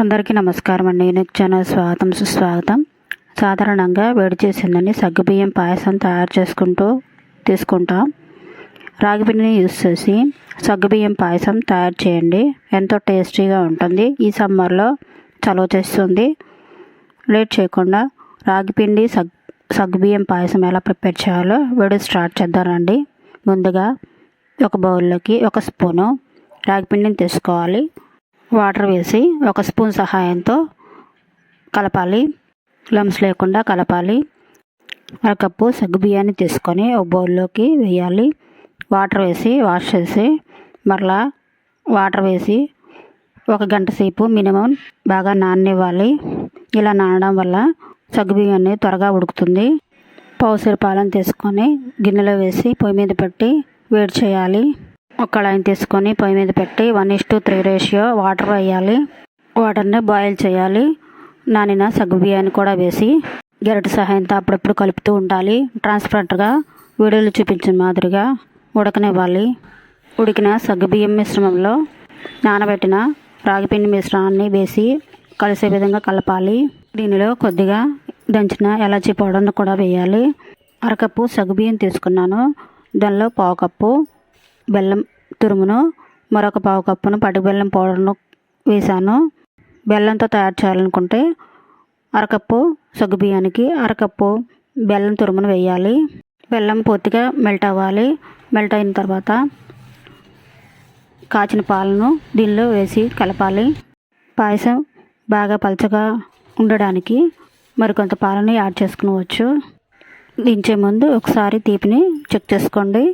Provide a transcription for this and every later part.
అందరికీ నమస్కారం అండి. నెక్ ఛానల్ స్వాగతం సుస్వాగతం. సాధారణంగా వేడి చేసిందని సగ్గుబియ్యం పాయసం తయారు చేసుకుంటూ తీసుకుంటాం. రాగి పిండిని యూస్ చేసి సగ్గుబియ్యం పాయసం తయారు చేయండి. ఎంతో టేస్టీగా ఉంటుంది. ఈ సమ్మర్లో చలువ చేస్తుంది. లేట్ చేయకుండా రాగి పిండి సగ్ సగ్గుబియ్యం పాయసం ఎలా ప్రిపేర్ చేయాలో వీడియో స్టార్ట్ చేద్దామండి. ముందుగా ఒక బౌల్లోకి ఒక స్పూను రాగి పిండిని తీసుకోవాలి. వాటర్ వేసి ఒక స్పూన్ సహాయంతో కలపాలి. లమ్స్ లేకుండా కలపాలి. అరకప్పు సగ్గుబియ్యాన్ని తీసుకొని ఒక బౌల్లోకి వేయాలి. వాటర్ వేసి వాష్ చేసి మరలా వాటర్ వేసి ఒక గంట సేపు మినిమం బాగా నాననివ్వాలి. ఇలా నానడం వల్ల సగ్గుబియ్యాన్ని త్వరగా ఉడుకుతుంది. పౌసరి పాలను తీసుకొని గిన్నెలో వేసి పొయ్యి మీద పెట్టి వేడి చేయాలి. ఒక కళాయిని తీసుకొని పొయ్యి మీద పెట్టి one is to three ratio water వేయాలి. వాటర్ని బాయిల్ చేయాలి. నానిన సగ్గు బియ్యాన్ని కూడా వేసి గెరటి సహాయంతో అప్పుడప్పుడు కలుపుతూ ఉండాలి. ట్రాన్స్పరెంట్గా వీడియోలు చూపించిన మాదిరిగా ఉడకనివ్వాలి. ఉడికిన సగ్గుబియ్యం మిశ్రమంలో నానబెట్టిన రాగిపిండి మిశ్రమాన్ని వేసి కలిసే విధంగా కలపాలి. దీనిలో కొద్దిగా దంచిన ఎలాచీ పౌడర్ను కూడా వేయాలి. అరకప్పు సగ్గుబియ్యం తీసుకున్నాను. దానిలో పావు కప్పు బెల్లం తురుమును మరొక పావు కప్పును పటి బెల్లం పౌడర్ను వేసాను బెల్లంతో తయారు చేయాలనుకుంటే అరకప్పు సగ్గు బియ్యానికి అరకప్పు బెల్లం తురుమును వేయాలి. బెల్లం పూర్తిగా మెల్ట్ అవ్వాలి. మెల్ట్ అయిన తర్వాత కాచిన పాలను దీనిలో వేసి కలపాలి. పాయసం బాగా పలచగా ఉండడానికి మరికొంత పాలను యాడ్ చేసుకోవచ్చు దించే ముందు ఒకసారి తీపిని చెక్ చేసుకోండి.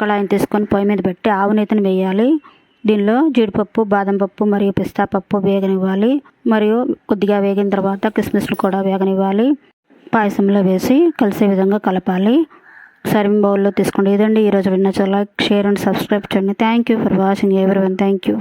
కళాయిని తీసుకొని పొయ్యి మీద పెట్టి ఆవు నేతిని వేయాలి. దీనిలో జీడిపప్పు బాదం పప్పు మరియు పిస్తా పప్పు వేగనివ్వాలి. మరియు కొద్దిగా వేగిన తర్వాత కిస్మిస్లు కూడా వేగనివ్వాలి. పాయసంలో వేసి కలిసే విధంగా కలపాలి. సర్వింగ్ బౌల్లో తీసుకోండి. ఇదండి. ఈరోజు విన్న లైక్ షేర్ అండ్ సబ్స్క్రైబ్ చేయండి. Thank you for watching everyone thank you